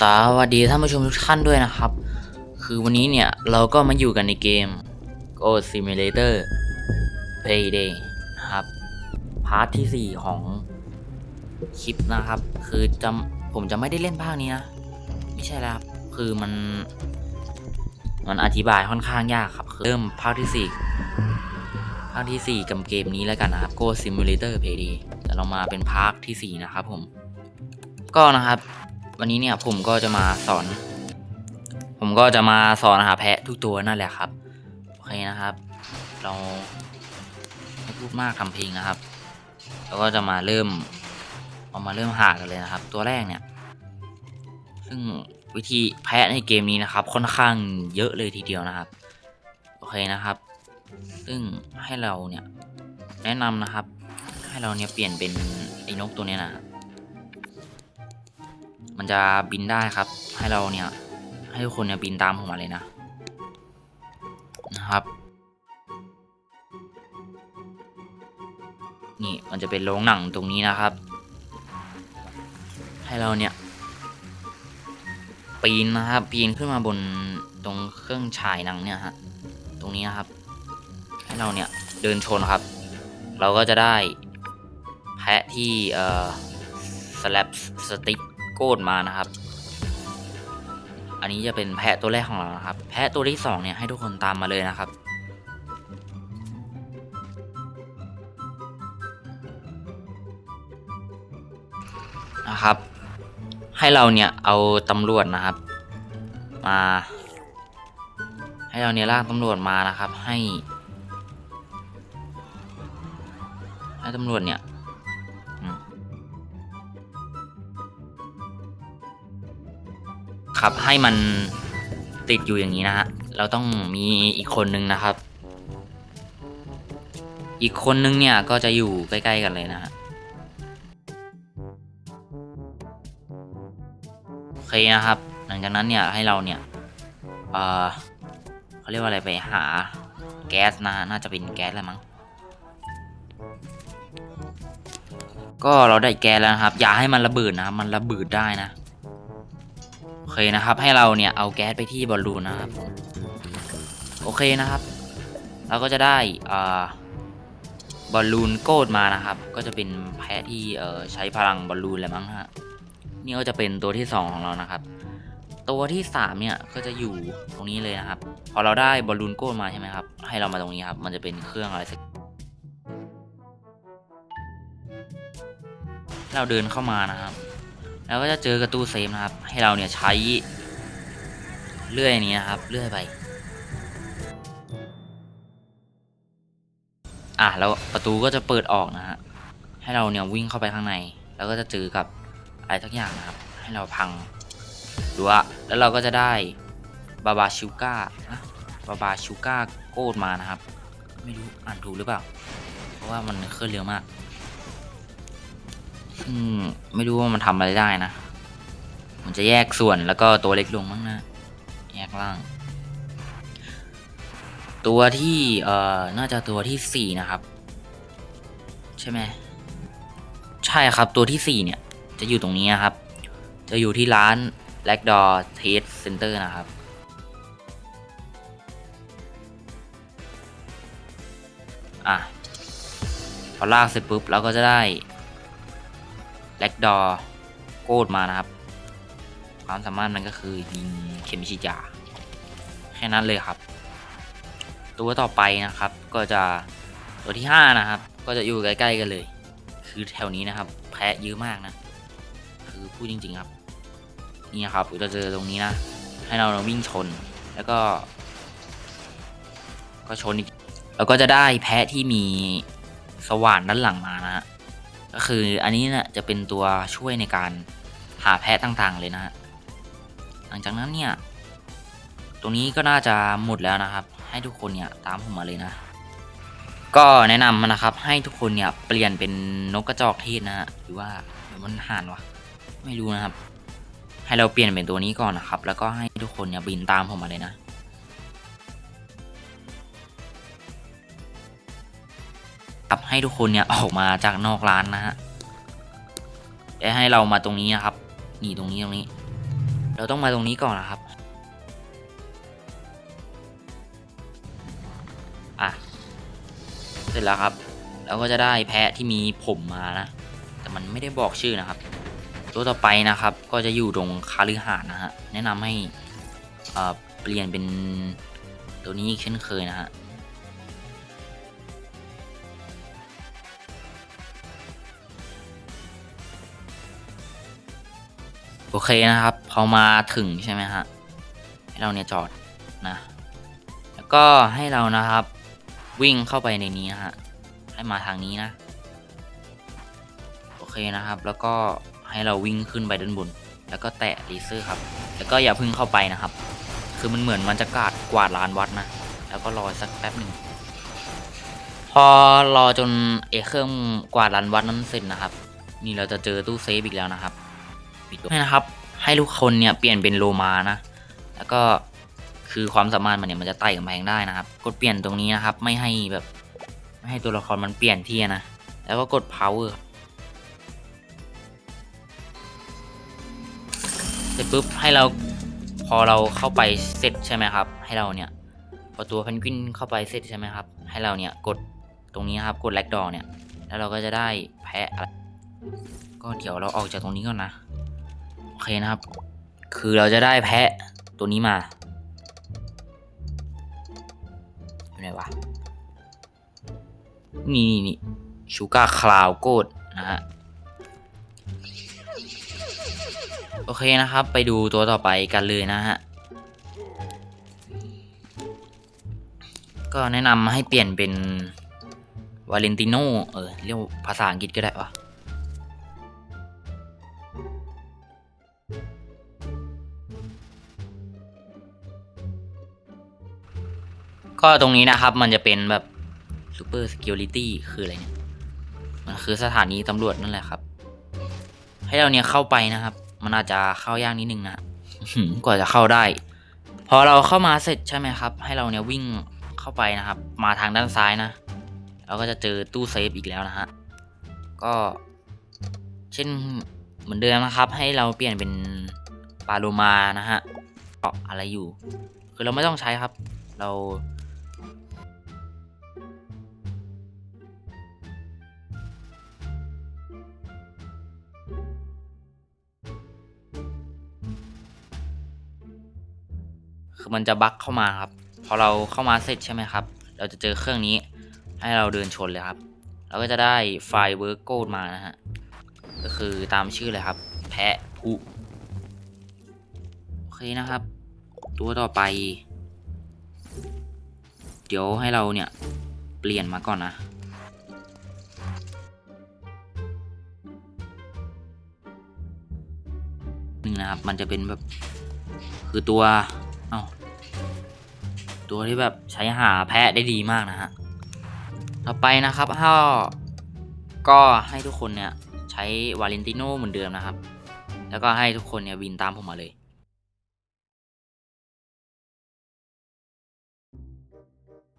สวัสดีท่านผู้ชมทุกท่านด้วยนะครับ คือวันนี้เนี่ยเราก็มาอยู่กันในเกม Go Simulator Payday นะครับ พาร์ทที่ 4 ของคลิปนะครับ คือจะผมจะไม่ได้เล่นภาคนี้นะ ไม่ใช่แล้วครับ คือมัน มันอธิบายค่อนข้างยากครับเริ่มภาคที่ 4 ภาคทีสี่4 กับเกมนี้แล้วกันนะครับ Go Simulator Payday แต่เรามาเป็นภาคทีสี่4 นะครับผม ก็นะครับ วันนี้เนี่ยผมก็จะมาสอน ผมก็จะมาสอนหาแพะทุกตัวนั่นแหละครับโอเคนะครับ เราไม่พูดมากทำเพลงนะครับแล้วก็จะมาเริ่มเอามาเริ่มหากันเลยนะครับ ตัวแรกเนี่ย ซึ่งวิธีแพะในเกมนี้นะครับ ค่อนข้างเยอะเลยทีเดียวนะครับโอเคนะครับ ซึ่งให้เราเนี่ยแนะนำนะครับ ให้เราเนี่ยเปลี่ยนเป็นไอ้นกตัวนี้นะครับ มันจะบินได้ครับ ให้เราเนี่ย ให้ทุกคนเนี่ยบินตามผมมาเลยนะ นะครับ นี่มันจะเป็นโรงหนังตรงนี้นะครับ ให้เราเนี่ย ปีนนะครับ ปีนขึ้นมาบนตรงเครื่องฉายหนังเนี่ยฮะ ตรงนี้นะครับ ให้เราเนี่ยเดินชนครับ เราก็จะได้แพะที่เอ่อสแลปสติ๊ก โกดมานะครับ อันนี้จะเป็นแพะตัวแรกของเรานะครับ แพะตัวที่สองเนี่ยให้ทุกคนตามมาเลยนะครับนะครับ ให้เราเนี่ยเอาตำรวจนะครับ มา ให้เราเนี่ยลากตำรวจมานะครับ ให้ ให้ตำรวจเนี่ย ครับ ให้มันติดอยู่อย่างนี้นะฮะเราต้องมีอีกคนนึงนะครับ อีกคนนึงเนี่ยก็จะอยู่ใกล้ๆกันเลยนะฮะโอเคนะครับ หลังจากนั้นเนี่ยให้เราเนี่ยเออเขาเรียกว่าอะไรไปหาแก๊สนะน่าจะเป็นแก๊สแหละมั้งก็เราได้แก๊สแล้วนะครับ อย่าให้มันระเบิดนะมันระเบิดได้นะ เคนะครับ ให้เราเนี่ยเอาแก๊สไปที่บอลลูนนะครับ โอเคนะครับ เราก็จะได้อ่าบอลลูนโกดมานะครับ ก็จะเป็นแพะที่เอ่อใช้พลังบอลลูนแหละมั้งฮะนี่ก็จะเป็นตัวที่ 2 ของเรานะครับ ตัวที่ 3 เนี่ยก็จะอยู่ตรงนี้เลยนะครับ พอเราได้บอลลูนโก้มาใช่ไหมครับ ให้เรามาตรงนี้ครับ มันจะเป็นเครื่องอะไรสักเราเดินเข้ามานะครับ แล้วก็จะเจอกระตู้เซฟนะครับ ให้เราเนี่ยใช้เลื่อยนี้นะครับเลื่อยไป อะแล้วประตูก็จะเปิดออกนะฮะให้เราเนี่ยวิ่งเข้าไปข้างใน แล้วก็จะเจอกับอะไรทักอย่างนะครับ ให้เราพังดูว่าแล้วเราก็จะได้บาบาชูก้านะบาบาชูก้าโกดมานะครับ ไม่รู้อ่านถูกหรือเปล่า เพราะว่ามันเคลื่อนเร็วมาก ไม่รู้ว่ามันทำอะไรได้นะ มันจะแยกส่วนแล้วก็ตัวเล็กลงมั้งนะแยกล่าง ตัวที่เอ่อน่าจะตัวที่สี่นะครับ ใช่ไหมใช่ครับตัวที่สี่เนี่ย จะอยู่ตรงนี้นะครับ จะอยู่ที่ร้าน l a c d o r Taste Center นะครับอะพอลากเสร็จปุ๊บเราก็จะได้ l a c d o r โกดมานะครับ ความสามารถมันก็คือยิงเข็มฉีดยาแค่นั้นเลยครับ ตัวต่อไปนะครับ ก็จะตัวที่ 5 นะครับ ก็จะอยู่ใกล้ๆกันเลย คือแถวนี้นะครับ แพ้เยอะมากนะ คือพูดจริง ๆครับ นี่ครับเราเจอตรงนี้นะ ให้เราวิ่งชนแล้วก็ ก็ชนอีกแล้วก็จะได้แพะที่มีสว่านด้านหลังมานะฮะ ก็คืออันนี้นะ่ะจะเป็นตัวช่วยในการหาแพะต่างๆเลยนะฮะหลังจากนั้นเนี่ยตรงนี้ก็น่าจะหมดแล้วนะครับ ให้ทุกคนเนี่ยตามผมมาเลยนะ ก็แนะนำนะครับ ให้ทุกคนเนี่ยเปลี่ยนเป็นนกกระจอกเทศนะฮะหรือว่าหรือมันห่านวะไม่รู้นะครับ ให้เราเปลี่ยนเป็นตัวนี้ก่อนนะครับ แล้วก็ให้ทุกคนเนี่ยบินตามผมมาเลยนะ ครับให้ทุกคนเนี่ยออกมาจากนอกร้านนะฮะและให้เรามาตรงนี้นะครับ นี่ตรงนี้ตรงนี้ เราต้องมาตรงนี้ก่อนนะครับ อะ เสร็จแล้วครับ เราก็จะได้แพะที่มีผมมานะ แต่มันไม่ได้บอกชื่อนะครับ ตัวต่อไปนะครับ ก็จะอยู่ตรงคาลือหาดนะฮะ แนะนำให้เปลี่ยนเป็นตัวนี้เช่นเคยนะฮะ โอเคนะครับพอมาถึงใช่ไหมฮะให้เราเนี่ยจอดนะแล้วก็ให้เรานะครับ วิ่งเข้าไปในนี้นะฮะให้มาทางนี้นะโอเคนะครับ แล้วก็ให้เราวิ่งขึ้นไปด้านบน แล้วก็แตะรีเซอร์ครับ แล้วก็อย่าพึ่งเข้าไปนะครับ คือมันเหมือนมันจะกาดกวาดลานวัดนะ แล้วก็รอสักแป๊บหนึ่งพอรอจนเอเครื่องกวาดลานวัดนั้นเสร็จนะครับ นี่เราจะเจอตู้เซฟอีกแล้วนะครับ ปิดให้นะครับ ให้ทุกคนเนี่ยเปลี่ยนเป็นโลมานะ แล้วก็คือความสามารถมันเนี่ยมันจะไต่กำแพงได้นะครับ กดเปลี่ยนตรงนี้นะครับ ไม่ให้แบบไม่ให้ตัวละครมันเปลี่ยนที่นะ แล้วก็กด power ครับเสร็จปุ๊บให้เราพอเราเข้าไปเสร็จใช่ไหมครับ ให้เราเนี่ยพอตัวเพนกวินเข้าไปเสร็จใช่ไหมครับ ให้เราเนี่ยกดตรงนี้ครับกดแลกดอเนี่ย แล้วเราก็จะได้แพะอะไรก็เดี๋ยวเราออกจากตรงนี้ก่อนนะ อเคนะครับ คือเราจะได้แพะตัวนี้มาอยู่ไหนวะ นี่นี่นี่ชูการ์คลาวโกดนะฮะ โอเคนะครับ ไปดูตัวต่อไปกันเลยนะฮะ ก็แนะนำให้เปลี่ยนเป็นวาเลนติโนเออ เรียกภาษาอังกฤษก็ได้วะ ก็ตรงนี้นะครับ มันจะเป็นแบบ Super Security คืออะไรเนี่ย มันคือสถานีตำรวจนั่นแหละครับ ให้เราเนี่ยเข้าไปนะครับ มันอาจจะเข้ายากนิดนึงนะกว่าจะเข้าได้ พอเราเข้ามาเสร็จใช่ไหมครับ ให้เราเนี่ยวิ่งเข้าไปนะครับ มาทางด้านซ้ายนะ เราก็จะเจอตู้เซฟอีกแล้วนะฮะ ก็ เช่นเหมือนเดิมนะครับ ให้เราเปลี่ยนเป็นปาโลมานะฮะเกาะอะไรอยู่ คือเราไม่ต้องใช้ครับ เรา คือมันจะบั๊กเข้ามาครับ พอเราเข้ามาเสร็จใช่ไหมครับ เราจะเจอเครื่องนี้ให้เราเดินชนเลยครับ เราก็จะได้ไฟล์เวิร์กโกดมานะฮะ ก็คือตามชื่อเลยครับ แพะผู้โอเคนะครับ ตัวต่อไป เดี๋ยวให้เราเนี่ย เปลี่ยนมาก่อนนะหนึ่งนะครับ มันจะเป็นแบบ คือตัว เอาตัวที่แบบใช้หาแพะได้ดีมากนะฮะ ต่อไปนะครับถ้าก็ให้ทุกคนเนี่ยใช้วาเลนติโนเหมือนเดิมนะครับ แล้วก็ให้ทุกคนเนี่ยวินตามผมมาเลย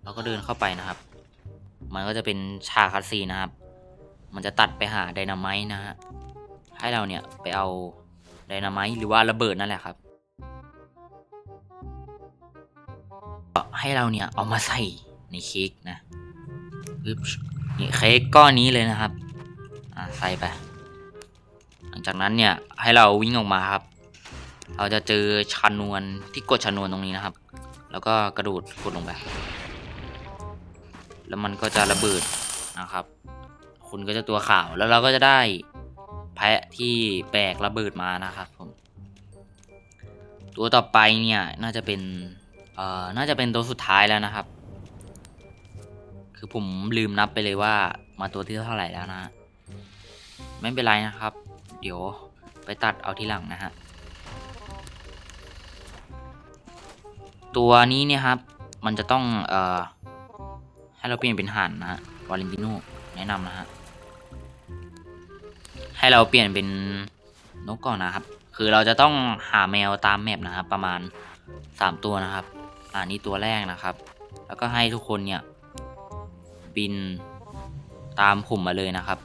เราก็เดินเข้าไปนะครับ มันก็จะเป็นฉากคัดซีนนะครับ มันจะตัดไปหาไดนาไมต์นะฮะ ให้เราเนี่ยไปเอาไดนาไมต์หรือว่าระเบิดนั่นแหละครับ ให้เราเนี่ยเอามาใส่ในเค้กนะปึ๊บนี่เค้กก้อนนี้เลยนะครับ อ่าใส่ไป หลังจากนั้นเนี่ยให้เราวิ่งออกมาครับ เราจะเจอชนวนที่กดชนวนตรงนี้นะครับ แล้วก็กระโดดกดลงไป แล้วมันก็จะระเบิดนะครับ คุณก็จะตัวขาวแล้วเราก็จะได้แพะที่แบกระเบิดมานะครับผม ตัวต่อไปเนี่ยน่าจะเป็น เอ่อน่าจะเป็นตัวสุดท้ายแล้วนะครับ คือผมลืมนับไปเลยว่ามาตัวที่เท่าไหร่แล้วนะไม่เป็นไรนะครับ เดี๋ยวไปตัดเอาทีหลังนะฮะตัวนี้เนี่ยครับ มันจะต้องเอ่อให้เราเปลี่ยนเป็นห่านนะฮะวาเลนติโนแนะนำนะฮะให้เราเปลี่ยนเป็นนกก่อนนะครับ คือเราจะต้องหาแมวตามแมปนะครับ ประมาณ 3 ตัวนะครับ อ่านี่ตัวแรกนะครับ แล้วก็ให้ทุกคนเนี่ย บินตามผมมาเลยนะครับ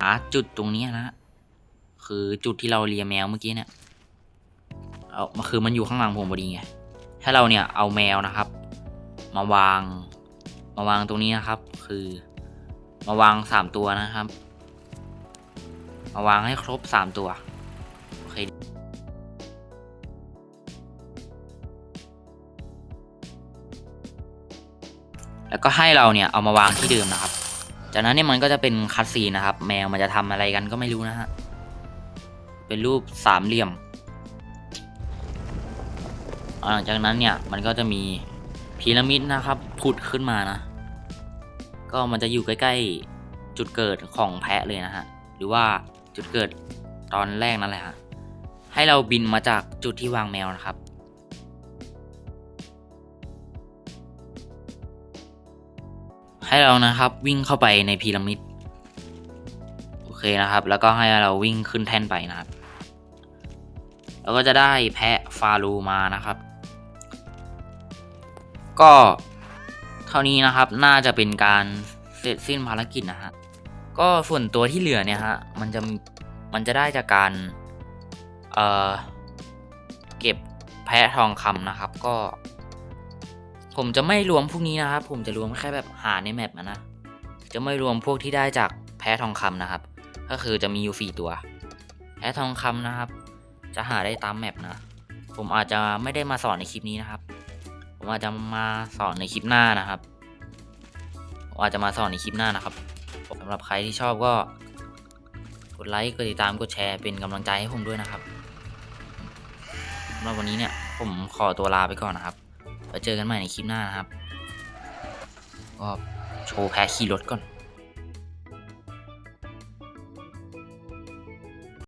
หาจุดตรงนี้นะ คือจุดที่เราเลียแมวเมื่อกี้เนี่ย เอามาคือมันอยู่ข้างหลังผมพอดีไง ถ้าเราเนี่ยเอาแมวนะครับ มาวาง มาวางตรงนี้นะครับ คือ มาวางสามตัวนะครับ มาวางให้ครบสามตัว แล้วก็ให้เราเนี่ยเอามาวางที่เดิมนะครับ จากนั้นเนี่ยมันก็จะเป็นคัดซีนะครับ แมวมันจะทำอะไรกันก็ไม่รู้นะฮะ เป็นรูปสามเหลี่ยม หลังจากนั้นเนี่ยมันก็จะมีพีระมิดนะครับผุดขึ้นมานะ ก็มันจะอยู่ใกล้ๆจุดเกิดของแพะเลยนะฮะ หรือว่าจุดเกิดตอนแรกนั่นแหละฮะ ให้เราบินมาจากจุดที่วางแมวนะครับ ให้เรานะครับวิ่งเข้าไปในพีระมิดโอเคนะครับ แล้วก็ให้เราวิ่งขึ้นแท่นไปนะครับแล้วก็จะได้แพะฟารูมานะครับ ก็เท่านี้นะครับน่าจะเป็นการเสร็จสิ้นภารกิจนะฮะก็ส่วนตัวที่เหลือเนี่ยฮะมันจะมันจะได้จากการเอ่อเก็บแพะทองคำนะครับ ก็ ผมจะไม่รวมพวกนี้นะครับ ผมจะรวมแค่แบบหาในแมปนะนะจะไม่รวมพวกที่ได้จากแพะทองคำนะครับ ก็คือจะมีอยู่สี่ตัว แพะทองคำนะครับ จะหาได้ตามแมปนะ ผมอาจจะไม่ได้มาสอนในคลิปนี้นะครับ ผมอาจจะมาสอนในคลิปหน้านะครับผมอาจจะมาสอนในคลิปหน้านะครับสำหรับใครที่ชอบก็กดไลค์กดติดตามกดแชร์เป็นกำลังใจให้ผมด้วยนะครับสำหรับวันนี้เนี่ยผมขอตัวลาไปก่อนนะครับ เจอกันใหม่ในคลิปหน้านะครับ ก็โชว์แพ้ขี่รถก่อน